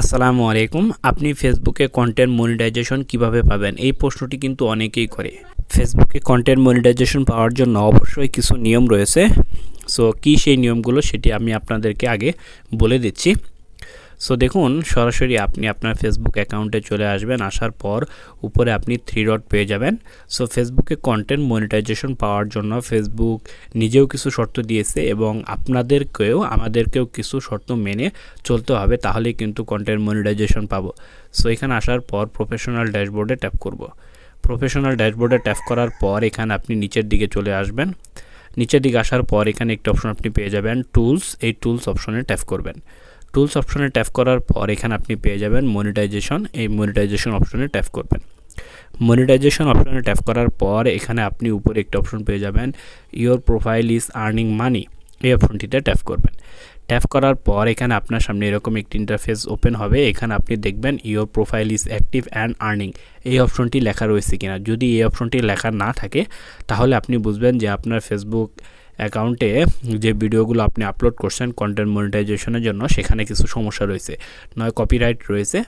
আসসালামু আলাইকুম। আপনি ফেসবুকে কন্টেন্ট মনিটাইজেশন কীভাবে পাবেন? এই প্রশ্নটি কিন্তু অনেকেই করে। ফেসবুকে কন্টেন্ট মনিটাইজেশন পাওয়ার জন্য অবশ্যই কিছু নিয়ম রয়েছে। সো কি সেই নিয়মগুলো সেটি আমি আপনাদেরকে আগে বলে দিচ্ছি। সো দেখুন, সরাসরি আপনি আপনার ফেসবুক অ্যাকাউন্টে চলে আসবেন, আসার পর উপরে আপনি থ্রি ডট পেয়ে যাবেন। সো ফেসবুকে কন্টেন্ট মনিটাইজেশন পাওয়ার জন্য ফেসবুক নিজেও কিছু শর্ত দিয়েছে এবং আপনাদেরকেও, আমাদেরকেও কিছু শর্ত মেনে চলতে হবে, তাহলেই কিন্তু কন্টেন্ট মনিটাইজেশন পাবো। সো এখানে আসার পর প্রফেশনাল ড্যাশবোর্ডে ট্যাপ করব। প্রফেশনাল ড্যাশবোর্ডে ট্যাপ করার পর এখানে আপনি নিচের দিকে চলে আসবেন। নিচের দিকে আসার পর এখানে একটি অপশন আপনি পেয়ে যাবেন টুলস এই টুলস অপশনে ট্যাপ করবেন। টুলস অপশনে ট্যাপ করার পর এখানে আপনি পেয়ে যাবেন মনিটাইজেশন এই মনিটাইজেশন অপশনে ট্যাপ করবেন। মনিটাইজেশন অপশনে ট্যাপ করার পর এখানে আপনি উপরে একটা অপশন পেয়ে যাবেন your profile is earning money এই অপশনটিতে ট্যাপ করবেন। ট্যাপ করার পর এখানে আপনার সামনে এরকম একটি ইন্টারফেস ওপেন হবে। এখানে আপনি দেখবেন your profile is active and earning এই অপশনটি লেখা রয়েছে কিনা? যদি এই অপশনটি লেখা না থাকে, তাহলে আপনি বুঝবেন যে আপনার ফেসবুক অ্যাকাউন্টে যে ভিডিওগুলো আপনি আপলোড করছেন কন্টেন্ট মনিটাইজেশনের জন্য, সেখানে কিছু সমস্যা রয়েছে। নয় কপিরাইট রয়েছে,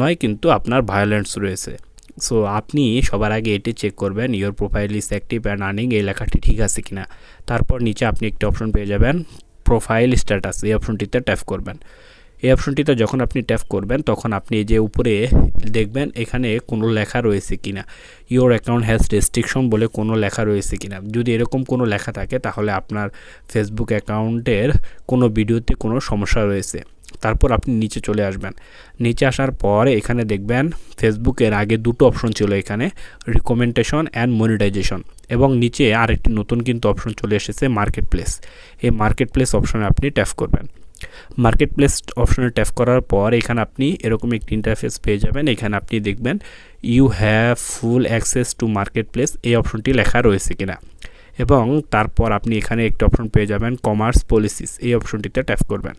নয় কিন্তু আপনার ভায়োলেন্স রয়েছে। সো আপনি সবার আগে এটি চেক করবেন your profile is active and earning এই লেখাটি ঠিক আছে কিনা। তারপর নিচে আপনি একটি অপশন পেয়ে যাবেন প্রোফাইল স্ট্যাটাস এই অপশনটিতে ট্যাপ করবেন। এই অপশনটিতে যখন আপনি ট্যাপ করবেন, তখন আপনি যে উপরে দেখবেন এখানে কোনো লেখা রয়েছে কিনা। ইওর অ্যাকাউন্ট হ্যাজ রেস্ট্রিকশন বলে কোনো লেখা রয়েছে কিনা। যদি এরকম কোনো লেখা থাকে, তাহলে আপনার ফেসবুক অ্যাকাউন্টের কোনো ভিডিওতে কোনো সমস্যা রয়েছে। তারপর আপনি নিচে চলে আসবেন। নিচে আসার পর এখানে দেখবেন ফেসবুকের আগে দুটো অপশন ছিল এখানে রিকমেন্ডেশন অ্যান্ড মনিটাইজেশন এবং নিচে আরেকটি নতুন কিন্তু অপশন চলে এসেছে মার্কেট প্লেস এই মার্কেট প্লেস অপশনে আপনি ট্যাপ করবেন। মার্কেট প্লেস অপশনে ট্যাপ করার পর এখানে আপনি এরকম একটি ইন্টারফেস পেয়ে যাবেন। এখানে আপনি দেখবেন you have full access to marketplace এই অপশনটি লেখা রয়েছে কিনা। এবং তারপর আপনি এখানে একটি অপশন পেয়ে যাবেন কমার্স পলিসিস এই অপশনটিতে ট্যাপ করবেন।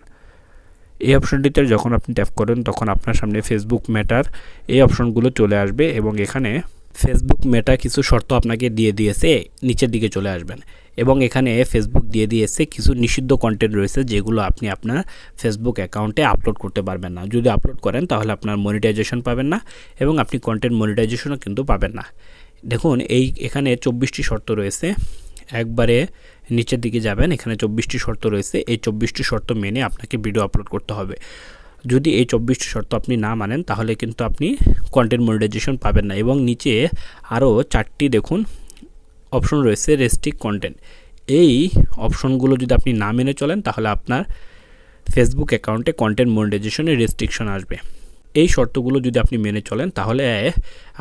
এই অপশনটিতে যখন আপনি ট্যাপ করেন, তখন আপনার সামনে ফেসবুক মেটার এই অপশনগুলো চলে আসবে এবং এখানে ফেসবুক মেটা কিছু শর্ত আপনাকে দিয়ে দিয়েছে, নিচের দিকে চলে আসবেন। এবং এখানে ফেসবুক দিয়ে দিয়েছে কিছু নিষিদ্ধ কন্টেন্ট রয়েছে যেগুলো আপনি আপনার ফেসবুক অ্যাকাউন্টে আপলোড করতে পারবেন না। যদি আপলোড করেন তাহলে আপনার মনিটাইজেশন পাবেন না এবং আপনি কন্টেন্ট মনিটাইজেশনও কিন্তু পাবেন না। দেখুন, এই এখানে চব্বিশটি শর্ত রয়েছে। একবারে নিচের দিকে যাবেন, এখানে চব্বিশটি শর্ত রয়েছে। এই চব্বিশটি শর্ত মেনে আপনাকে ভিডিও আপলোড করতে হবে। যদি এই চব্বিশটি শর্ত আপনি না মানেন, তাহলে কিন্তু আপনি কন্টেন্ট মনিটাইজেশন পাবেন না। এবং নিচে আরও চারটি দেখুন অপশন রয়েছে রেস্ট্রিক কন্টেন্ট এই অপশনগুলো যদি আপনি না মেনে চলেন, তাহলে আপনার ফেসবুক অ্যাকাউন্টে কন্টেন্ট মনিটাইজেশনের রেস্ট্রিকশন আসবে। এই শর্তগুলো যদি আপনি মেনে চলেন, তাহলে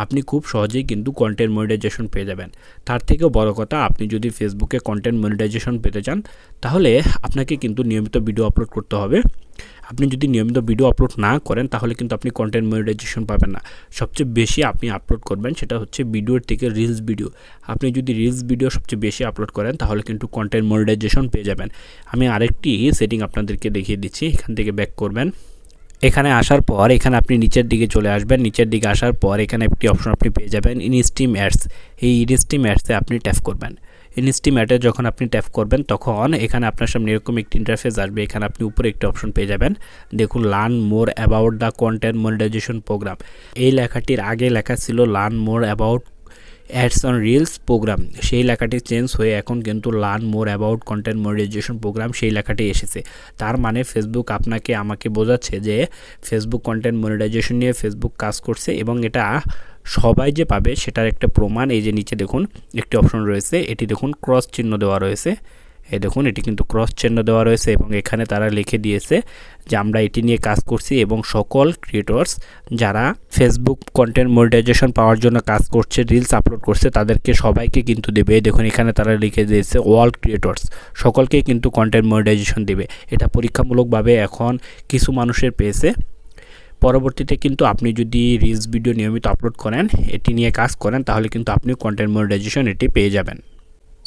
আপনি খুব সহজেই কিন্তু কন্টেন্ট মনিটাইজেশন পেয়ে যাবেন। তার থেকেও বড় কথা, আপনি যদি ফেসবুকে কন্টেন্ট মনিটাইজেশন পেতে চান, তাহলে আপনাকে কিন্তু নিয়মিত ভিডিও আপলোড করতে হবে। আপনি যদি নিয়মিত ভিডিও আপলোড না করেন, তাহলে কিন্তু আপনি কন্টেন্ট মনিটাইজেশন পাবেন না। সবচেয়ে বেশি আপনি আপলোড করবেন সেটা হচ্ছে ভিডিওর থেকে রিলস ভিডিও আপনি যদি রিলস ভিডিও সবচেয়ে বেশি আপলোড করেন, তাহলে কিন্তু কন্টেন্ট মনিটাইজেশন পেয়ে যাবেন। আমি আরেকটি সেটিং আপনাদেরকে দেখিয়ে দিচ্ছি, এখান থেকে ব্যাক করবেন। এখানে আসার পর এখানে আপনি নিচের দিকে চলে আসবেন। নিচের দিকে আসার পর এখানে একটি অপশন আপনি পেয়ে যাবেন ইনস্টিম অ্যাডস এই ইনস্টিম অ্যাডসে আপনি ট্যাপ করবেন। ইনস্টিম অ্যাডে যখন আপনি ট্যাপ করবেন, তখন এখানে আপনার সামনে এরকম একটি ইন্টারফেস আসবে। এখানে আপনি উপরে একটি অপশন পেয়ে যাবেন। দেখুন learn more about the content monetization program এই লেখাটির আগে লেখা ছিল learn more about ads on reels program. সেই লেখাটি চেঞ্জ হয়ে এখন কিন্তু learn more about content monetization program সেই লেখাটি এসেছে। তার মানে ফেসবুক আপনাকে, আমাকে বোঝাচ্ছে যে ফেসবুক কন্টেন্ট মনিটাইজেশন নিয়ে ফেসবুক কাজ করছে এবং এটা সবাই যে পাবে সেটার একটা প্রমাণ। এই যে নিচে দেখুন, একটি অপশন রয়েছে, এটি দেখুন, ক্রস চিহ্ন দেওয়া রয়েছে। এই দেখুন, এটি কিন্তু ক্রস চিহ্ন দেওয়া রয়েছে এবং এখানে তারা লিখে দিয়েছে যে, আমরা এটি নিয়ে কাজ করছি এবং সকল ক্রিয়েটর্স যারা ফেসবুক কন্টেন্ট মনিটাইজেশন পাওয়ার জন্য কাজ করছে রিলস আপলোড করছে, তাদেরকে সবাইকে কিন্তু দেবে। দেখুন, এখানে তারা লিখে দিয়েছে অল ক্রিয়েটর্স সকলকে কিন্তু কন্টেন্ট মনিটাইজেশন দেবে। এটা পরীক্ষামূলকভাবে এখন কিছু মানুষের পেয়েছে। পরবর্তীতে কিন্তু আপনি যদি রিলস ভিডিও নিয়মিত আপলোড করেন, এটি নিয়ে কাজ করেন, তাহলে কিন্তু আপনি কন্টেন্ট মনিটাইজেশন এটি পেয়ে যাবেন।